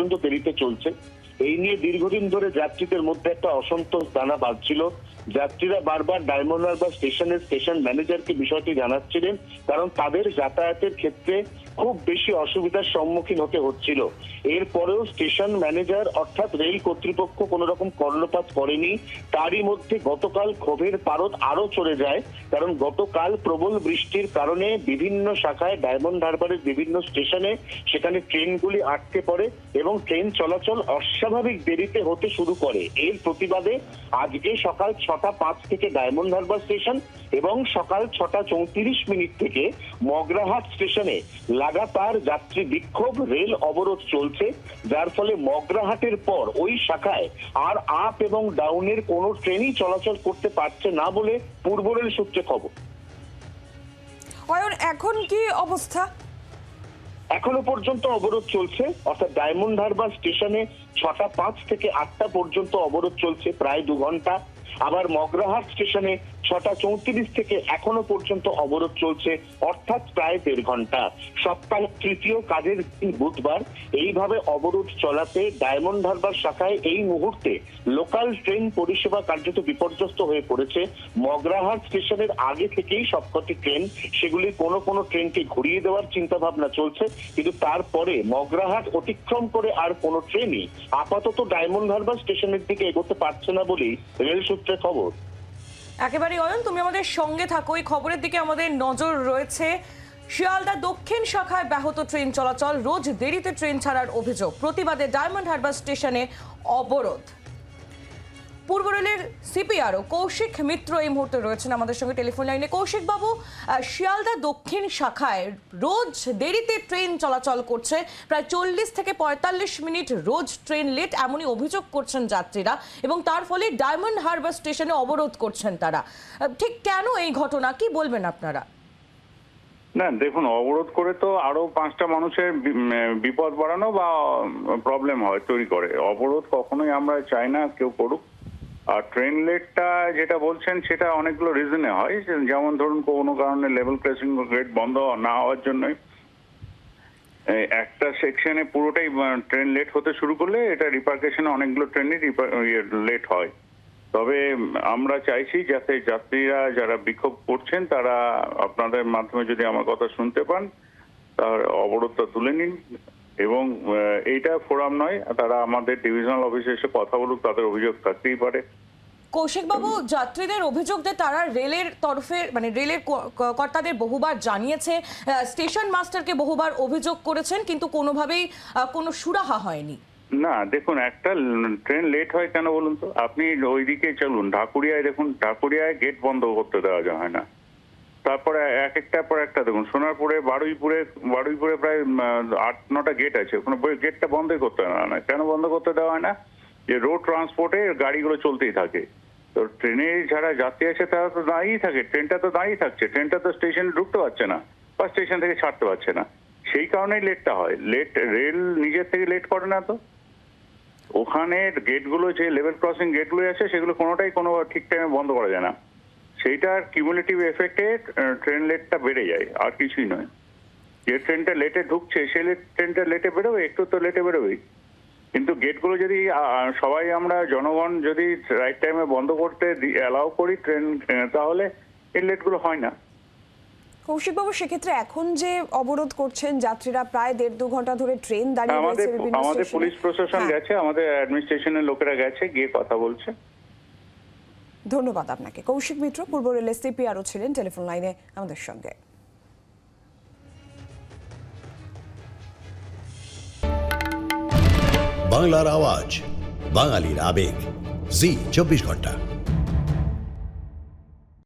পর্যন্ত দেরিতে চলছে। এই নিয়ে দীর্ঘদিন ধরে যাত্রীদের মধ্যে একটা অসন্তোষ দানা বাঁধছিল। যাত্রীরা বারবার ডায়মন্ড হারবার স্টেশনের স্টেশন ম্যানেজারকে বিষয়টি জানাচ্ছিলেন, কারণ তাদের যাতায়াতের ক্ষেত্রে খুব বেশি অসুবিধার সম্মুখীন হতে হচ্ছিল। এরপরেও স্টেশন ম্যানেজার অর্থাৎ রেল কর্তৃপক্ষ কোন রকম কর্ণপাত করেনি। তারই মধ্যে গতকাল ক্ষোভের পারদ আরও চলে যায়, কারণ গতকাল প্রবল বৃষ্টির কারণে বিভিন্ন শাখায় ডায়মন্ড হারবারের বিভিন্ন স্টেশনে সেখানে ট্রেনগুলি আটকে পড়ে এবং ট্রেন চলাচল অস্বাভাবিক দেরিতে হতে শুরু করে। এর প্রতিবাদে আজকে সকাল ছটা পাঁচ থেকে ডায়মন্ড হারবার স্টেশন এবং সকাল ছটা চৌত্রিশ মিনিট থেকে মগরাহাট স্টেশনে লাগাতার যাত্রী বিক্ষোভ রেল অবরোধ চলছে যার ফলে মগরাহাটের পর ওই শাখায় আর আপ এবং ডাউনের কোনো ট্রেনই চলাচল করতে পারছে না বলে পূর্ব রেল সূত্রে খবর। অয়ন এখন কি অবস্থা? এখনও পর্যন্ত অবরোধ চলছে অর্থাৎ ডায়মন্ড হারবার স্টেশনে ছটা পাঁচ থেকে আটটা পর্যন্ত অবরোধ চলছে প্রায় দু ঘণ্টা। আবার মগরাহাট স্টেশনে ছটা চৌত্রিশ থেকে এখনও পর্যন্ত অবরোধ চলছে, অর্থাৎ প্রায় দেড় ঘণ্টা। সপ্তাহ তৃতীয় কাজের বুধবার। এইভাবে অবরোধ চলাতে ডায়মন্ড হারবার শাখায় এই মুহূর্তে লোকাল ট্রেন পরিষেবা কার্যত বিপর্যস্ত হয়ে পড়েছে। মগরাহাট স্টেশনের আগে থেকেই সবকটি ট্রেন, সেগুলি কোনো কোনো ট্রেনকে ঘুরিয়ে দেওয়ার চিন্তা ভাবনা চলছে, কিন্তু তারপরে মগরাহাট অতিক্রম করে আর কোনো ট্রেনই আপাতত ডায়মন্ড হারবার স্টেশনের দিকে এগোতে পারছে না বলেই রেল সূত্রে খবর। একেবারে অয়ন, তুমি আমাদের সঙ্গে থাকো। এই খবরের দিকে আমাদের নজর রয়েছে শিয়ালদা দক্ষিণ শাখায় ব্যাহত ট্রেন চলাচল। রোজ দেরিতে ট্রেন ছাড়ার অভিযোগ। প্রতিবাদে ডায়মন্ড হারবার স্টেশনে অবরোধ। পূর্ব রেলের সিপিআরও কৌশিক মিত্র এই মুহূর্তে রয়েছেন আমাদের সঙ্গে টেলিফোন লাইনে। কৌশিক বাবু শিয়ালদা দক্ষিণ শাখায় রোজ দেরিতে ট্রেন চলাচল করছে। প্রায় চল্লিশ থেকে পঁয়তাল্লিশ মিনিট রোজ ট্রেন লেট, এমনই অভিযোগ করছেন যাত্রীরা এবং তার ফলে ডায়মন্ড হারবার স্টেশনে অবরোধ করছেন তারা। ঠিক কেন এই ঘটনা? কি বলবেন আপনারা? না, দেখুন, অবরোধ করে তো আরও পাঁচটা মানুষের বিপদ বাড়ানো বা প্রবলেম হয়, তৈরি করে। অবরোধ কখনোই আমরা চাই না কেউ করুক। আর ট্রেন লেটটা যেটা বলছেন, সেটা অনেকগুলো রিজনে হয়। যেমন ধরুন, কোনো কারণে লেভেল ক্রসিং গেট বন্ধ না হওয়ার জন্যই। একটা সেকশনে পুরোটাই ট্রেন লেট হতে শুরু করলে এটা রিপার্কেশনে অনেকগুলো ট্রেনই লেট হয়। তবে আমরা চাইছি যাতে যাত্রীরা যারা বিক্ষোভ করছেন, তারা আপনাদের মাধ্যমে যদি আমার কথা শুনতে পান, তার অবরোধটা তুলে নিন। এবং এইটা ফোরাম নয় তারা আমাদের ডিভিশনাল অফিসে এসে কথা বলুক তাদের অভিযোগ থাকতেই পারে। কৌশিক বাবু যাত্রীদের অভিযোগ যে তারা রেলের তরফে মানে রেলের কর্তাদের বহুবার জানিয়েছে স্টেশন মাস্টারকে বহুবার অভিযোগ করেছেন কিন্তু কোনোভাবেই কোনো সুরাহা হয়নি। না দেখুন একটা ট্রেন লেট হয় কেন বলুন তো? আপনি ওইদিকে চলুন ঢাকুরিয়ায় দেখুন ঢাকুরিয়ায় গেট বন্ধ করতে দেওয়া যায় হয় না। তারপরে এক একটার পর একটা, দেখুন, সোনারপুরে, বারুইপুরে বারুইপুরে প্রায় আট, নটা গেট আছে। ওখানে গেটটা বন্ধই করতে হয় না। কেন বন্ধ করতে দেওয়া হয় না? যে রোড ট্রান্সপোর্টে গাড়িগুলো চলতেই থাকে। তো ট্রেনে যারা যাত্রী আছে, তারা তো দাঁড়িয়েই থাকে। ট্রেনটা তো দাঁড়িয়ে থাকছে। ট্রেনটা তো স্টেশনে ঢুকতে পারছে না বা স্টেশন থেকে ছাড়তে পারছে না। সেই কারণেই লেটটা হয়। লেট রেল নিজের থেকে লেট করে না তো। ওখানে গেটগুলো যে লেভেল ক্রসিং গেটগুলো আছে, সেগুলো কোনোটাই কোনো ঠিক টাইমে বন্ধ করা যায় না। সেইটার কিউমুলেটিভ এফেক্টে ট্রেন লেটটা বেড়ে যায় আর কিছুই নয়। যে ট্রেনটা লেটে ঢুকছে সে ট্রেনটা লেটে বেরোবে একটু তো লেটে বেরোবেই। কিন্তু গেটগুলো যদি সবাই আমরা জনগণ যদি রাইট টাইমে বন্ধ করতে অ্যালাউ করি ট্রেন তাহলে এই লেটগুলো হয় না। কৌশিকবাবু সেক্ষেত্রে এখন যে অবরোধ করছেন যাত্রীরা প্রায় দেড় দু ঘণ্টা ধরে ট্রেন দাঁড়িয়ে আমাদের আমাদের পুলিশ প্রশাসন হ্যাঁ, গেছে আমাদের অ্যাডমিনিস্ট্রেশনের লোকেরা গেছে গিয়ে কথা বলছে। ধন্যবাদ আপনাকে। কৌশিক মিত্র, পূর্ব রেলের সিপিআরও ছিলেন টেলিফোন লাইনে আমাদের সঙ্গে। বাংলার আওয়াজ, বাঙালির আবেগ। জি, চব্বিশ ঘণ্টা।